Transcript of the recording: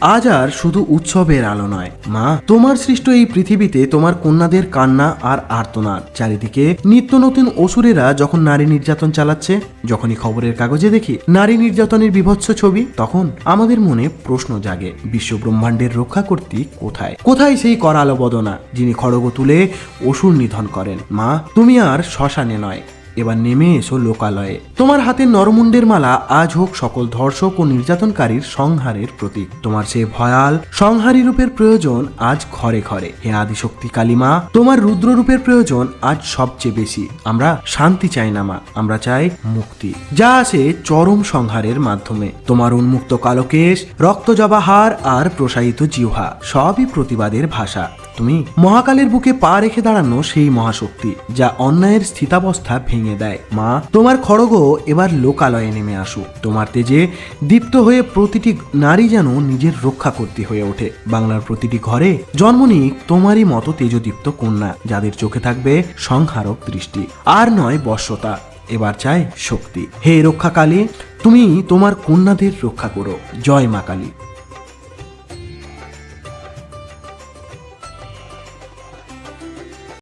আজ আর শুধু উৎসবের আলো নয়। মা, তোমার সৃষ্ট এই পৃথিবীতে তোমার কন্যাদের কান্না আর আর্তনাদ। চারিদিকে নিত্য নতুন অসুরেরা যখন নারী নির্যাতন চালাচ্ছে, যখনই খবরের কাগজে দেখি নারী নির্যাতনের বিভৎস ছবি, তখন আমাদের মনে প্রশ্ন জাগে বিশ্ব ব্রহ্মাণ্ডের রক্ষা কর্তী কোথায়? কোথায় সেই করালো বদনা, যিনি খড়গ তুলে অসুর নিধন করেন? মা, তুমি আর শ্মশানে নয়। এবার নেমে এসো লোকালয়ে। তোমার হাতে নরমুণ্ডের মালা, আজ হোক সকল ধর্ষক ও নির্যাতনকারীর সংহারের প্রতীক। তোমার সে ভয়াল, সংহারী রূপের প্রয়োজন আজ ঘরে ঘরে। হে আদিশক্তি কালিমা, তোমার রুদ্র রূপের প্রয়োজন আজ সবচেয়ে বেশি। আমরা শান্তি চাই না মা, আমরা চাই মুক্তি। যা আসে চরম সংহারের মাধ্যমে। তোমার উন্মুক্ত কালকেশ রক্তজবাহার আর প্রসারিত জিহ্বা, সবই প্রতিবাদের ভাষা। তুমি? মহাকালের বুকে পা রেখে দাঁড়ানো সেই মহাশক্তি, যা অন্যায়ের স্থিতাবস্থা ভেঙে দেয়। মা, তোমার খড়গ এবার লোকালয়ে নেমে আসুক। তোমার তেজে দীপ্ত হয়ে প্রতিটি নারী যেন নিজের রক্ষা করতে হয়ে ওঠে। বাংলার প্রতিটি ঘরে জন্ম নিক তোমারই মতো তেজদীপ্ত কন্যা, যাদের চোখে থাকবে সংহারক দৃষ্টি। আর নয় বর্ষতা, এবার চাই শক্তি। হে রক্ষাকালী, তুমি তোমার কন্যাদের রক্ষা করো। জয় মা কালী।